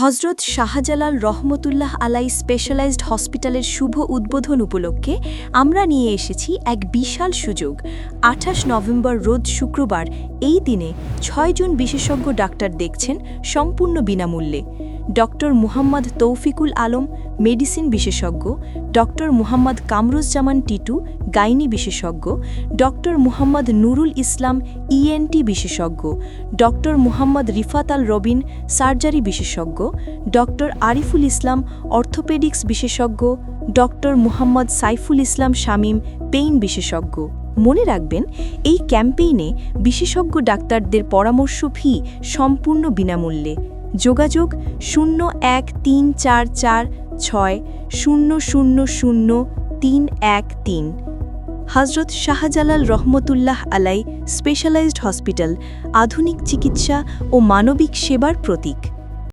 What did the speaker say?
হজরত শাহজালাল রহমতুল্লাহ আলাই স্পেশালাইজড হসপিটালের শুভ উদ্বোধন উপলক্ষে আমরা নিয়ে এসেছি এক বিশাল সুযোগ। আঠাশ নভেম্বর রোজ শুক্রবার এই দিনে ছয়জন বিশেষজ্ঞ ডাক্তার দেখছেন সম্পূর্ণ বিনামূল্যে। ডক্টর মুহাম্মদ তৌফিকুল আলম, মেডিসিন বিশেষজ্ঞ, ডক্টর মুহাম্মদ কামরুজ্জামান টিটু, গাইনি বিশেষজ্ঞ, ডক্টর মুহাম্মদ নুরুল ইসলাম, ইএনটি বিশেষজ্ঞ, ডক্টর মুহাম্মদ রিফাত আল রবিন, সার্জারি বিশেষজ্ঞ, ডক্টর আরিফুল ইসলাম, অর্থোপেডিক্স বিশেষজ্ঞ, ডক্টর মুহাম্মদ সাইফুল ইসলাম শামীম, পেইন বিশেষজ্ঞ। মনে রাখবেন, এই ক্যাম্পেইনে বিশেষজ্ঞ ডাক্তারদের পরামর্শ ফি সম্পূর্ণ বিনামূল্যে। যোগাযোগ শূন্য এক তিন চার চার ছয় শূন্য শূন্য শূন্য তিন এক তিন। হজরত শাহজালাল রহমতুল্লাহ আলাই স্পেশালাইজড হসপিটাল আধুনিক চিকিৎসা ও মানবিক সেবার প্রতীক।